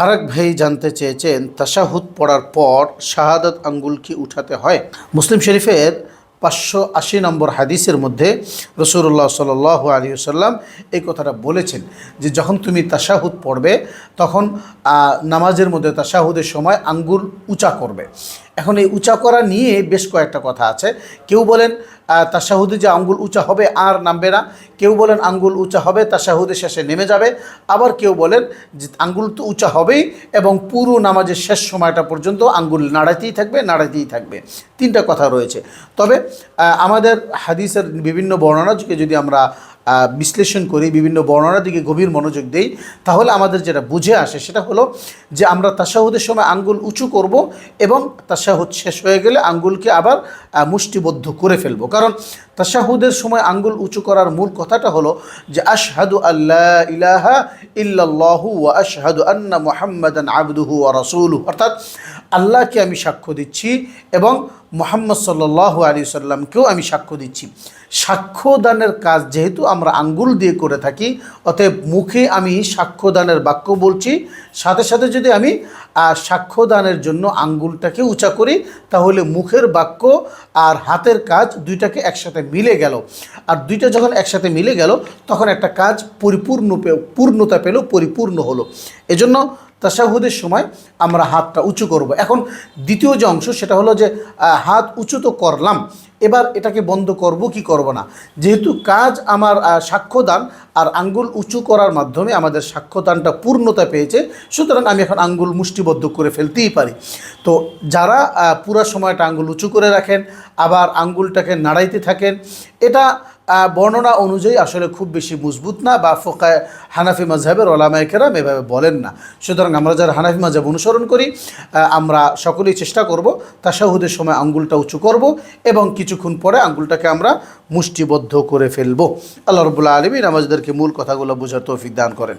আরেক ভাই জানতে চেয়েছেন তাশাহুদ পড়ার পর শাহাদত আঙ্গুল কি উঠাতে হয়? মুসলিম শরীফের পাঁচশো আশি নম্বর হাদিসের মধ্যে রসুল্লাহ সাল আলী সাল্লাম এই কথাটা বলেছেন যে, যখন তুমি তাশাহুদ পড়বে, তখন নামাজের মধ্যে তাশাহুদের সময় আঙ্গুল উঁচা করবে। এখন এই উঁচা করা নিয়ে বেশ কয়েকটা কথা আছে। কেউ বলেন তাশাহুদে যে আঙ্গুল উঁচা হবে আর নামবে না। কেউ বলেন, আঙ্গুল উঁচা হবে তাশাহুদের শেষে নেমে যাবে। আবার কেউ বলেন, যে আঙ্গুল তো উঁচা হবেই এবং পুরো নামাজের শেষ সময়টা পর্যন্ত আঙ্গুল নাড়াতেই থাকবে নাড়াতেই থাকবে। তিনটা কথা রয়েছে। তবে আমাদের হাদিসের বিভিন্ন বর্ণনাকে যদি আমরা বিশ্লেষণ করি, বিভিন্ন বর্ণনার দিকে গভীর মনোযোগ দেই, তাহলে আমাদের যেটা বুঝে আসে সেটা হলো যে আমরা তাসাহুদের সময় আঙ্গুল উঁচু করব এবং তাসাহুদ শেষ হয়ে গেলে আঙ্গুলকে আবার মুষ্টিবদ্ধ করে ফেলব। কারণ তাসাহুদের সময় আঙ্গুল উঁচু করার মূল কথাটা হলো যে, আশহাদু আল্লাহ ইলাহা ইল্লাল্লাহু ওয়া আশহাদু আন্না মুহাম্মাদান আবদুহু ওয়া রাসূলুহু। অর্থাৎ আল্লাহকে আমি সাক্ষ্য দিচ্ছি এবং মোহাম্মদ সাল্লাল্লাহু আলী সাল্লামকেও আমি সাক্ষ্য দিচ্ছি। সাক্ষ্যদানের কাজ যেহেতু আমরা আঙ্গুল দিয়ে করে থাকি, অতএব মুখে আমি সাক্ষ্যদানের বাক্য বলছি, সাথে সাথে যদি আমি সাক্ষ্যদানের জন্য আঙ্গুলটাকে উঁচা করি, তাহলে মুখের বাক্য আর হাতের কাজ দুইটাকে একসাথে মিলে গেল। আর দুইটা যখন একসাথে মিলে গেল, তখন একটা কাজ পরিপূর্ণ পূর্ণতা পেল, পরিপূর্ণ হলো। এজন্য তাসাহুদের সময় আমরা হাতটা উঁচু করব। এখন দ্বিতীয় যে অংশ, সেটা হলো যে হাত উঁচু তো করলাম, এবার এটাকে বন্ধ করব, কি করব না? যেহেতু কাজ আমার সাক্ষ্যদান আর আঙ্গুল উঁচু করার মাধ্যমে আমাদের সাক্ষ্যদানটা পূর্ণতা পেয়েছে, সুতরাং আমি এখন আঙ্গুল মুষ্টিবদ্ধ করে ফেলতেই পারি। তো যারা পুরা সময়টা আঙ্গুল উঁচু করে রাখেন, আবার আঙ্গুলটাকে নাড়াইতে থাকেন, এটা বর্ণনা অনুযায়ী আসলে খুব বেশি মজবুত না বা ফোকায় হানাফি মাঝহাবের ওলামাইকেরাম এভাবে বলেন না। সুতরাং আমরা যারা হানাফি মাঝহাব অনুসরণ করি আমরা সকলেই চেষ্টা করব তাসাহুদের সময় আঙ্গুলটা উঁচু করব এবং কিছুক্ষণ পরে আঙ্গুলটাকে আমরা মুষ্টিবদ্ধ করে ফেলব। আল্লাহ রবুল্লা আলমিন আমাদেরকে মূল কথাগুলো বোঝার তৌফিক দান করেন।